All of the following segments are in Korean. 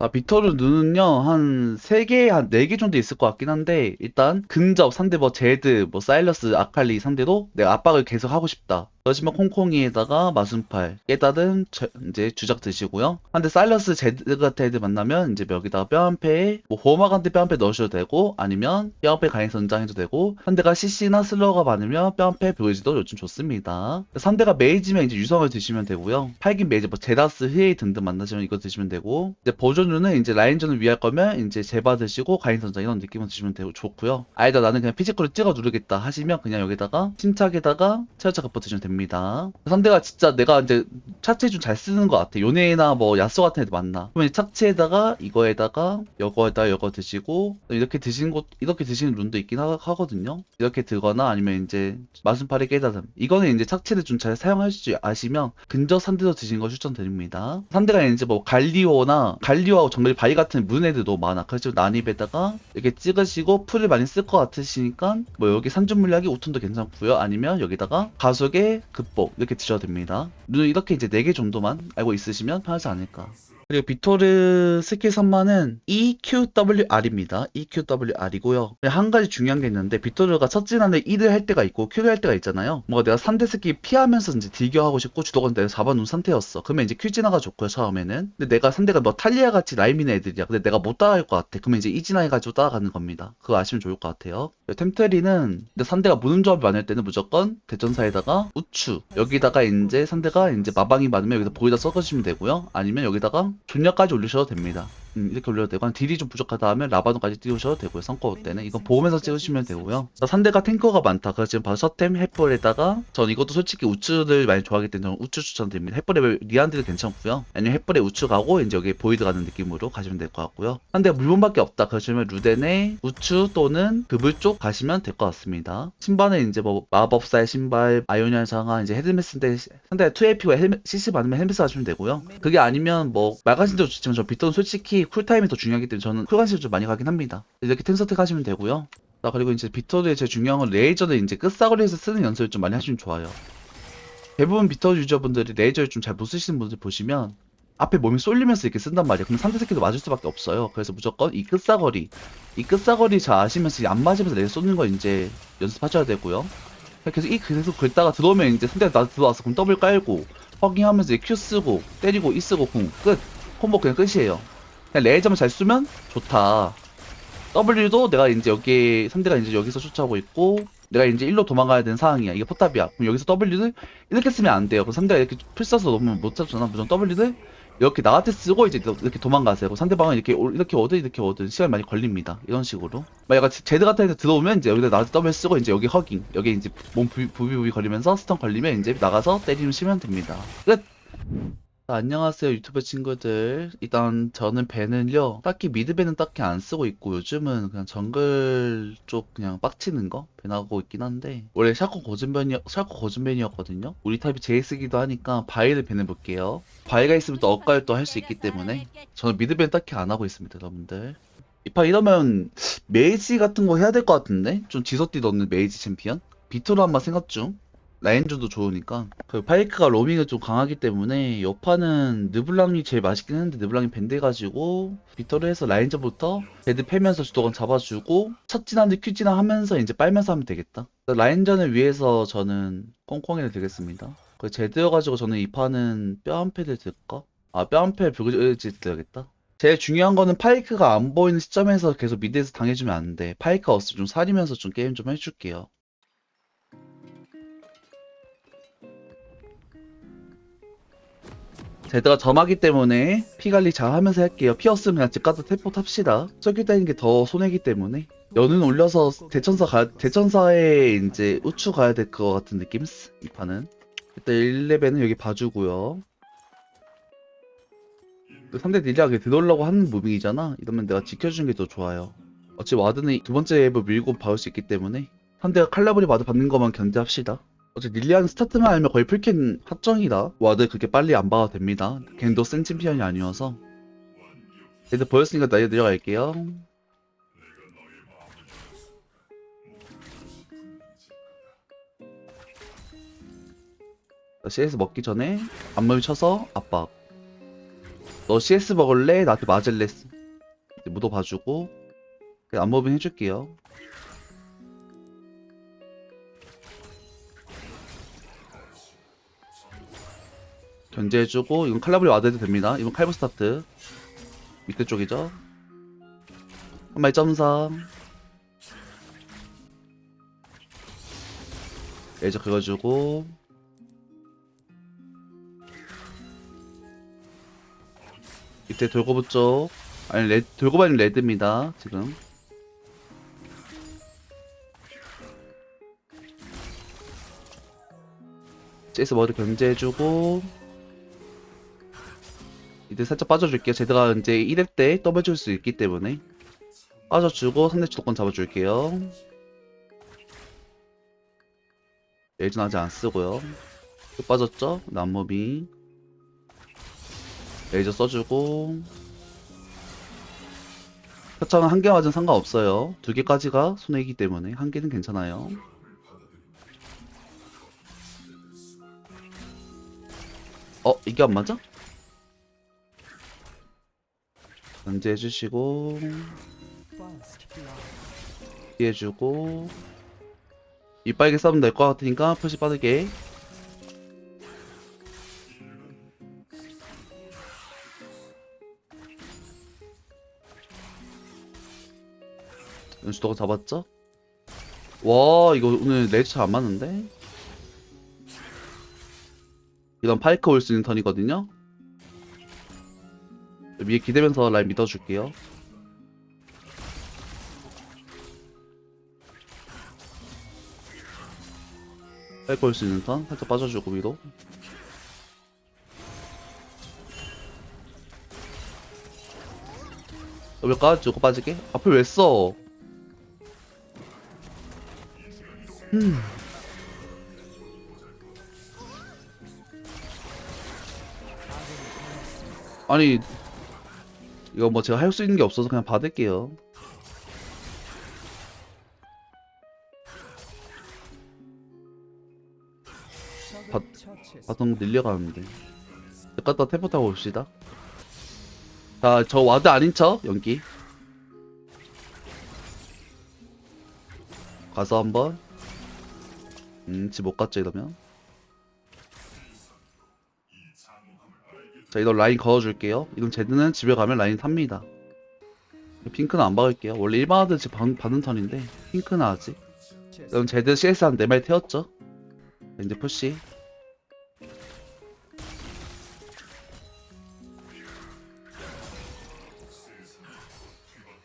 아, 빅토르 눈은요, 한 3개, 한 4개 정도 있을 것 같긴 한데, 일단, 근접 상대 뭐, 제드, 뭐, 사일러스, 아칼리 상대로 내가 압박을 계속 하고 싶다. 그러시면 콩콩이에다가 마순팔, 깨달은 저- 이제 주작 드시고요. 한데 사일러스 제드 같은 애들 만나면 이제 여기다가 뼈한패에 뭐 보호막한테 뼈한패 넣으셔도 되고 아니면 뼈한패 가행 선장해도 되고 상대가 CC나 슬러가 많으면 뼈한패 보여지도 요즘 좋습니다. 상대가 메이지면 이제 유성을 드시면 되고요. 팔긴 메이지 뭐 제다스 흐에이 등등 만나시면 이거 드시면 되고 이제 버전류는 이제 라인전을 위할 거면 이제 제바 드시고 가행 선장 이런 느낌을 드시면 되고 좋고요. 아니다 나는 그냥 피지컬을 찍어 누르겠다 하시면 그냥 여기다가 침착에다가 체어차 갚아 드시면 됩니다. 상대가 진짜 내가 이제 차체 좀 잘 쓰는 것 같아. 요네나 뭐 야쏘 같은 애들 많나. 그러면 차체에다가 이거에다가 이거에다 이거 드시고 이렇게 드시는 곳 이렇게 드시는 룬도 있긴 하, 거든요 이렇게 드거나 아니면 이제 마순팔이 깨닫음. 이거는 이제 차체를 좀 잘 사용할 줄 아시면 근접 상대로 드시는 거 추천드립니다. 상대가 이제 뭐 갈리오나 갈리오하고 정글 바위 같은 문 애들도 많아. 그래서 난입에다가 이렇게 찍으시고 풀을 많이 쓸 것 같으시니까 뭐 여기 산중 물약이 5톤도 괜찮고요. 아니면 여기다가 가속의 극복 이렇게 드셔도 됩니다. 눈 이렇게 이제 4개 정도만 알고 있으시면 편하지 않을까. 그리고 비토르 스킬 선만은 E EQWR입니다. EQWR이고요. 한 가지 중요한 게 있는데 비토르가 첫 진한데 1을 할 때가 있고 Q를 할 때가 있잖아요. 뭔가 내가 3대 스킬 피하면서 이제 딜교하고 싶고 주도권 내가 잡아놓은 상태였어. 그러면 이제 Q 진화가 좋고요 처음에는. 근데 내가 상대가 뭐 탈리아 같이 라이미네 애들이야. 근데 내가 못 따라갈 것 같아. 그러면 이제 이 진화 해가지고 따라가는 겁니다. 그거 아시면 좋을 것 같아요. 템테리는 근데 상대가 무는 조합이 많을 때는 무조건 대전사에다가 우추 여기다가 이제 상대가 이제 마방이 많으면 여기다 보이다 섞으시면 되고요. 아니면 여기다가 존력까지 올리셔도 됩니다. 음, 이렇게 올려도 되고 한 딜이 좀 부족하다 하면 라바노까지 띄우셔도 되고요. 성과 때는 이건 보험에서 찍으시면 되고요. 자, 상대가 탱커가 많다. 그래서 지금 바로 서템 햇볼에다가 전 이것도 솔직히 우추를 많이 좋아하기 때문에 저는 우추 추천드립니다. 햇볼에 리안드도 괜찮고요. 아니면 햇볼에 우추 가고 이제 여기 보이드 가는 느낌으로 가시면 될 것 같고요. 상대가 물건밖에 없다. 그러시면 루덴의 우추 또는 그불 쪽 가시면 될 것 같습니다. 신발은 이제 뭐 마법사의 신발, 아이오니아 장화, 이제 헤드메스인데 상대가 2AP와 헬멧, CC 받으면 헬멧 하시면 되고요. 그게 아니면 뭐 말가신도 좋지만 저 비트는 솔직히 쿨타임이 더 중요하기 때문에 저는 쿨간신을 좀 많이 가긴 합니다. 이렇게 템 선택하시면 되고요. 자 그리고 이제 비터드의 제일 중요한 건 레이저를 이제 끝사거리에서 쓰는 연습을 좀 많이 하시면 좋아요. 대부분 비터 유저분들이 레이저를 좀 잘 못 쓰시는 분들 보시면 앞에 몸이 쏠리면서 이렇게 쓴단 말이에요. 그럼 상대 새끼도 맞을 수밖에 없어요. 그래서 무조건 이 끝사거리, 이 끝사거리 잘 아시면서 안 맞으면서 레이저 쏘는 거 이제 연습하셔야 되고요. 계속 이 계속 긁다가 들어오면 이제 상대가 나 들어와서 그럼 더블 깔고 이제 Q 쓰고 때리고 E 쓰고 궁 끝. 콤보 그냥 끝이에요. 그냥 레이저만 잘 쏘면 좋다. W도 내가 이제 여기 상대가 이제 여기서 쫓아오고 있고 내가 이제 일로 도망가야 되는 상황이야. 이게 포탑이야. 그럼 여기서 W를 이렇게 쓰면 안 돼요. 그럼 상대가 이렇게 풀 써서 너무 못 잡잖아. 무조건 W를 이렇게 나한테 쓰고 이제 이렇게 도망가세요. 상대방은 이렇게 올- 이렇게 오든 이렇게 오든 시간 이 많이 걸립니다. 이런 식으로. 만약에 제드 같은 애 들어오면 이제 여기다 나한테 W 쓰고 이제 여기 허깅 여기 이제 몸 부비 부비 걸리면서 스턴 걸리면 이제 나가서 때리시면 됩니다. 끝. 자, 안녕하세요 유튜브 친구들. 일단 저는 밴은요 딱히 미드밴은 딱히 안 쓰고 있고 요즘은 그냥 정글 쪽 그냥 빡치는 거 밴하고 있긴 한데 원래 샤코 고준밴이 샤코 고준밴이었거든요. 우리 탑이 제이스기도 하니까 바이를 밴해볼게요. 바이가 있으면 또 엇갈 또할 수 있기 때문에 저는 미드밴 딱히 안 하고 있습니다 여러분들. 이파 이러면 메이지 같은 거 해야 될 것 같은데? 좀 지소띠 넣는 메이지 챔피언? 비토로 한번 생각 중 라인전도 좋으니까 그 파이크가 로밍을 좀 강하기 때문에 여파는 느블랑이 제일 맛있긴 했는데 느블랑이 밴드해가지고 비터를 해서 라인전부터 배드 패면서 주도권 잡아주고 첫 진한데 큐 진화 하면서 이제 빨면서 하면 되겠다 라인전을 위해서 저는 콩콩이를 들겠습니다 그 제드여가지고 저는 이 판은 뼈 한 패를 들까? 아 뼈 한 패를 불그지 들어야겠다 제일 중요한 거는 파이크가 안 보이는 시점에서 계속 미드에서 당해주면 안 돼. 파이크가 없으면 좀 사리면서 좀 게임 좀 해줄게요. 제드가 점하기 때문에 피 관리 잘 하면서 할게요. 피 없으면 그냥 집 가서 테포 탑시다. 저기 다니는 게 더 손해기 때문에. 연은 올려서 대천사 가, 대천사에 이제 우추 가야 될 것 같은 느낌? 이 판은. 일단 1레벨은 여기 봐주고요. 그 상대 딜리하게 들어오려고 하는 무빙이잖아. 이러면 내가 지켜주는 게 더 좋아요. 어차피 와드는 두 번째 앱을 밀고 봐올 수 있기 때문에 상대가 칼라브리 와드 받는 것만 견제합시다. 어차피 릴리아는 스타트만 알면 거의 풀캔 확정이다. 와드 그렇게 빨리 안 봐도 됩니다. 걘도 센 챔피언이 아니어서. 얘들 보였으니까 나 이제 내려갈게요. CS 먹기 전에 앞몸 쳐서 압박. 너 CS 먹을래? 나한테 맞을래? 이제 묻어 봐주고 안무빙 해줄게요. 견제해주고 이건 칼라브리 와드도 됩니다. 이건 칼브 스타트. 밑에 쪽이죠. 한 마리 점상 레이저 긁어주고. 밑에 돌고부 쪽. 아니 레, 돌고부는 레드입니다 지금. 제스 머리 견제해주고 이제 살짝 빠져줄게요. 제드가 이제 1렙 때 떠봐줄 수 있기 때문에. 빠져주고 상대 주도권 잡아줄게요. 레이전 아직 안 쓰고요. 또 빠졌죠? 남모비. 레이저 써주고. 표창은 한 개 맞은 상관없어요. 두 개까지가 손해이기 때문에 한 개는 괜찮아요. 어 이게 안 맞아? 견제해 주시고 피해 주고 이빨개 싸우면 될 것 같으니까 표시 빠르게 연수도가 잡았죠? 와 이거 오늘 레이트 잘안 맞는데? 이건 파이크 올 수 있는 턴이거든요? 위에 기대면서 라인 믿어줄게요 파이크 올수 있는 턴 살짝 빠져주고 위로 왜 까주고 빠지게? 앞을 왜 써? 음. 아니 이거 뭐 제가 할 수 있는 게 없어서 그냥 받을게요. 받, 받은 거 늘려가는데. 갖다 태포 타고 봅시다. 자, 저 와드 아닌 척 연기. 가서 한번. 음, 집못 갔죠 이러면. 자, 이거 라인 걸어줄게요. 이건 제드는 집에 가면 라인 탑니다. 핑크는 안 박을게요. 원래 일반 하드 지금 받- 받은 턴인데, 핑크는 아직. 그럼 제드 CS 한 4마리 태웠죠? 이제 푸시.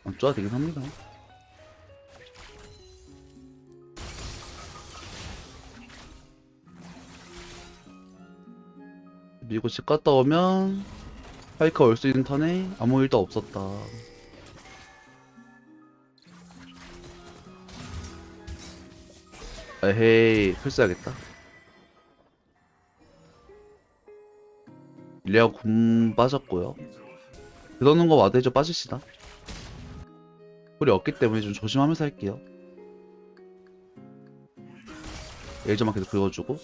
안 좋아 되긴 합니다. 밀고 집 갔다 오면 파이크 올 수 있는 턴에 아무 일도 없었다. 에헤이 풀써야겠다. 일리아 곰 빠졌고요. 그러는 거 와드해줘 빠지시다. 우리 없기 때문에 좀 조심하면서 할게요. 예전만 계속 긁어주고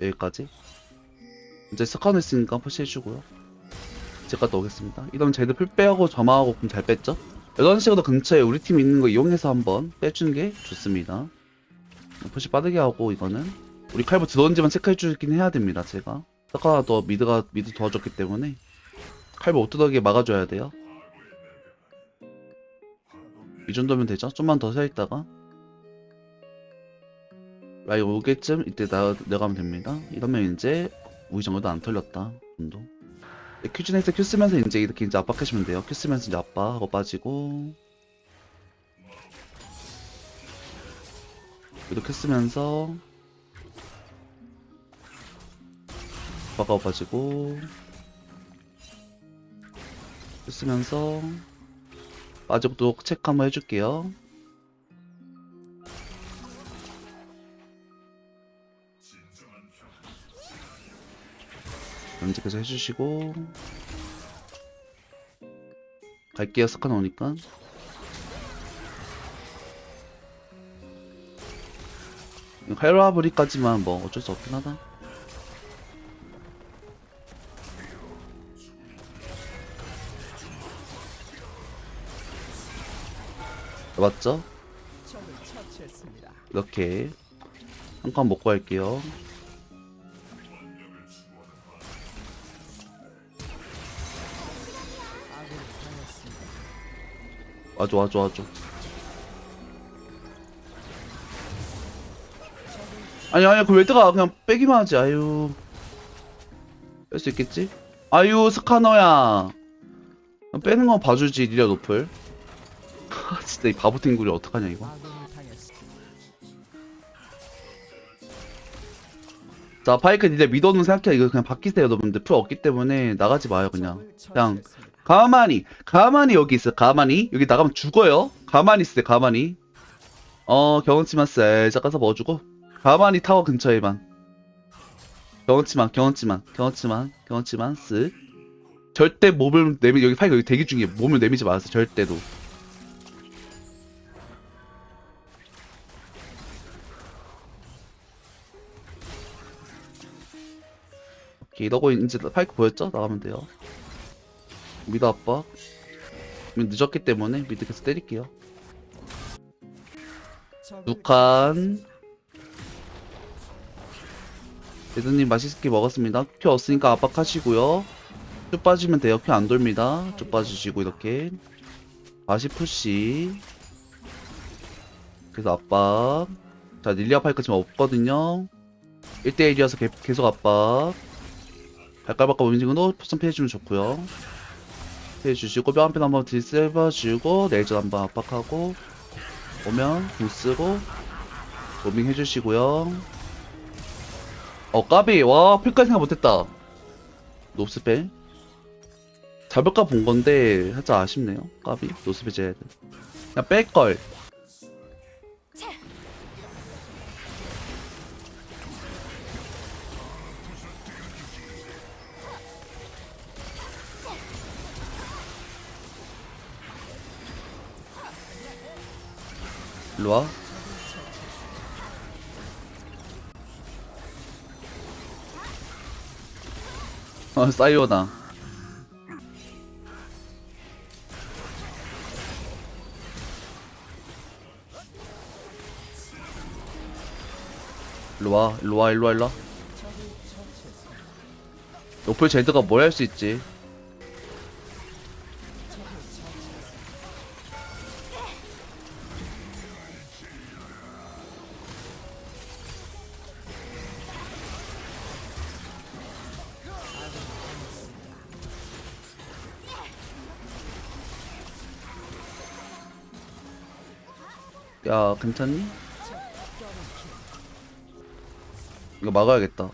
여기까지. 이제 스카너 있으니까 푸시해주고요. 제가 또 오겠습니다. 이러면 쟤들 풀 빼하고 점화하고 그럼 잘 뺐죠? 11시간 근처에 우리 팀 있는 거 이용해서 한번 빼주는 게 좋습니다. 푸시 빠르게 하고 이거는 우리 칼부 들어온지만 체크해주긴 해야 됩니다 제가. 스카너 또 미드가 미드 도와줬기 때문에 못 들어가게 막아줘야 돼요. 이 정도면 되죠? 좀만 더 서있다가 라이 오게쯤 이때 나, 내가면 됩니다. 이러면 이제 우리 정도도 안 털렸다. 정도. 큐진에서 큐 쓰면서 이제 이렇게 이제 압박하시면 돼요. 큐 쓰면서 이제 압박하고 빠지고. 이렇게 쓰면서 압박하고 빠지고. 큐 쓰면서 빠지고 또 체크 한번 해줄게요. 양쪽에서 해주시고. 갈게요 스카 나오니까. 헤라브리까지만 뭐 어쩔 수 없긴 하다. 맞죠? 이렇게 한 칸 먹고 할게요. 와줘 와줘 와줘. 아니 아니 그 웨드가 그냥 빼기만 하지 아유 뺄 수 있겠지? 아유 스카너야 빼는 건 봐주지 리라 노플 진짜 이 바보 탱구리 어떡하냐 이거. 자 파이크 니네 미도는 생각해 이거 그냥 바뀌세요 여러분들 풀 없기 때문에 나가지 마요 그냥 그냥. 가만히 가만히 여기 있어. 가만히. 여기 나가면 죽어요. 가만히 있어 가만히. 어 경험치만 살짝 가서 먹어주고. 가만히 타워 근처에만. 경험치만 경험치만 경험치만 경험치만 쓱. 절대 몸을 내미 여기 파이가 여기 대기 중에 몸을 내미지 마세요 절대로. 오케이 이러고 이제 파이크 보였죠? 나가면 돼요 미드 미드 늦었기 때문에 미드 계속 때릴게요. 두칸. 대드님 맛있게 먹었습니다. 큐 없으니까 압박하시고요. 쭉 빠지면 돼요. 큐 안 돌니다. 쭉 빠지시고 이렇게. 다시 푸시. 그래서 압박. 자 릴리아 파이크 지금 없거든요. 1대1이어서 계속 압박. 발가락과 움직임으로 포션 피해주면 좋고요. 피 해주시고 뼈 한편 한번 딜세봐주고 레이저 한번 압박하고 오면 궁 쓰고 로밍 해주시고요. 어 까비! 와 풀까지 생각 못했다. 노스펠. 잡을까 본 건데 살짝 아쉽네요. 까비? 노스펠 제야 돼. 그냥 뺄걸 일로와. 어 사이오나 일로와 일로와 일로와 일로와. 노플 제드가 뭘 할 수 있지 야 괜찮니? 이거 막아야겠다.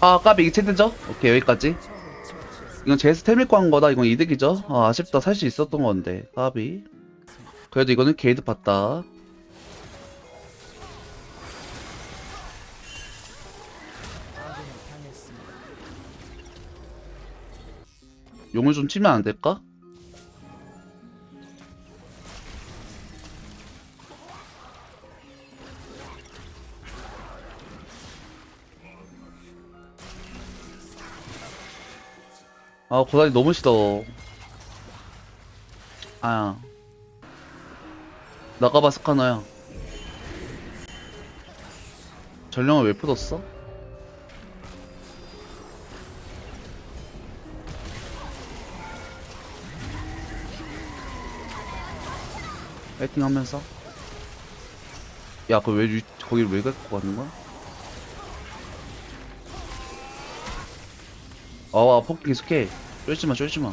아 까비 이게 체드죠? 오케이 여기까지. 이건 제스 템일 거한 거다. 이건 이득이죠. 아 아쉽다. 살 수 있었던 건데. 까비. 그래도 이거는 게이드 봤다 용을 좀 치면 안 될까? 아 고다리 너무 싫어 아야 나가봐 스카너야 전령을 왜 풀었어? 파이팅 하면서. 야 그거 왜 유- 거기를 왜 갖고 가는 거야? 아와 폭 계속해 쫄지마 쫄지마.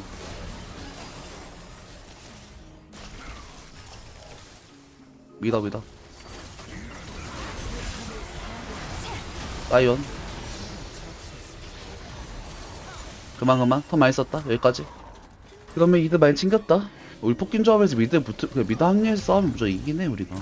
믿어 믿어 사이온 그만 그만. 더 많이 썼다. 여기까지. 그러면 이드 많이 챙겼다 우리 포킹 조합에서 미드 붙을 그 미드 합류해서 싸우면 무조건 이기네 우리가.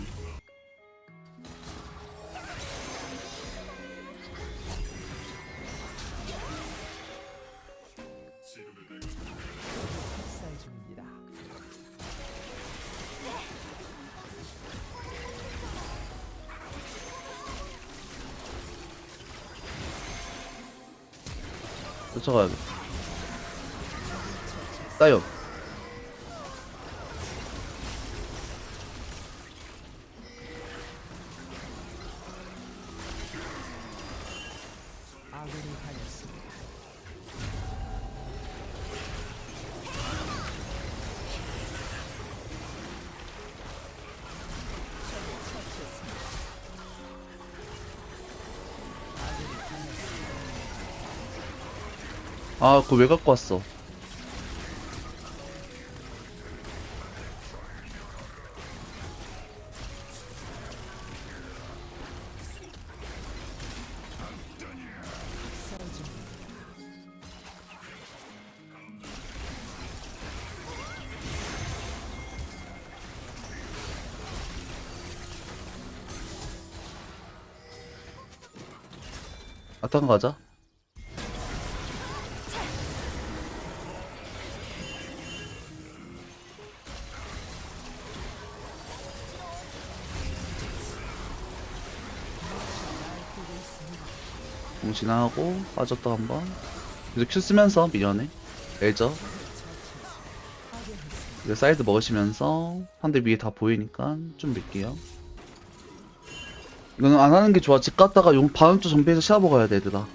쫓아가야 돼. 따요. 아, 그거 왜 갖고 왔어? 아탄 가자. 공신하고 빠졌다 한번. 그래서 큐 쓰면서 미연해. 레저. 이제 사이드 먹으시면서 상대 위에 다 보이니까 좀 밀게요. 이거는 안 하는 게 좋아. 집 갔다가 용주 정비해서 시야 먹어야 돼 얘들아.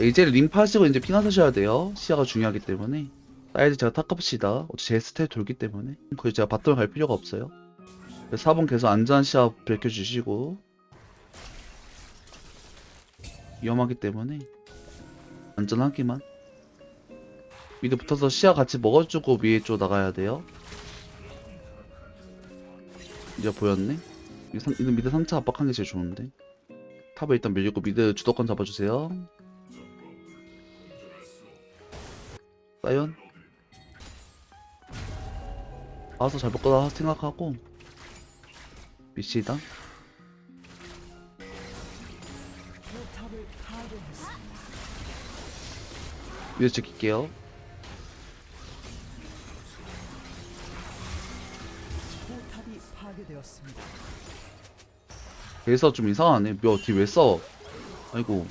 이제 림 하시고 이제 핑하 서셔야 돼요. 시야가 중요하기 때문에. 사이드 제가 탑값시다. 어차피 제 스텝 돌기 때문에. 거의 제가 바텀을 갈 필요가 없어요. 4번 계속 안전한 시야 밝혀주시고 위험하기 때문에 안전하기만. 미드 붙어서 시야 같이 먹어주고 위에 쪽 나가야 돼요. 이제 보였네? 이거 미드 3차 압박한 게 제일 좋은데. 탑에 일단 밀리고 미드 주도권 잡아주세요. 사이언. 알아서 잘 먹거다 생각하고. 미시다 위에 지킬게요 포탑이 파괴되었습니다. 그래서 좀 이상하네 몇뒤왜 써? 아이고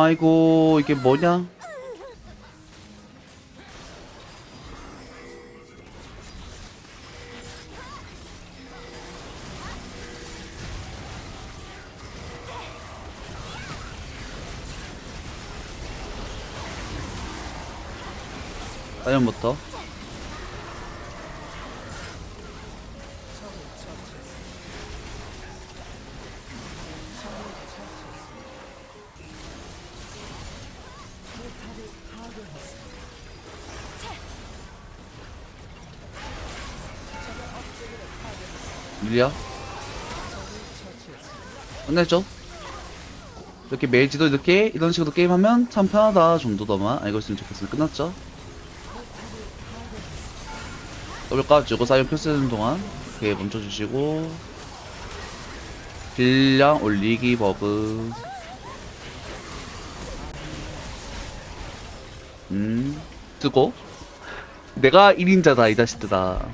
아이고 이게 뭐냐? 사연부터 처치했습니다. 끝내죠 이렇게 메이지도 이렇게 이런 식으로 게임하면 참 편하다 정도더만. 알고 있으면 좋겠습니다 끝났죠? 더블 까주고 사이언 표 쓰는 동안 이렇게 멈춰주시고. 딜량 올리기 버그. 음. 쓰고. 내가 1인자다 이 자식들아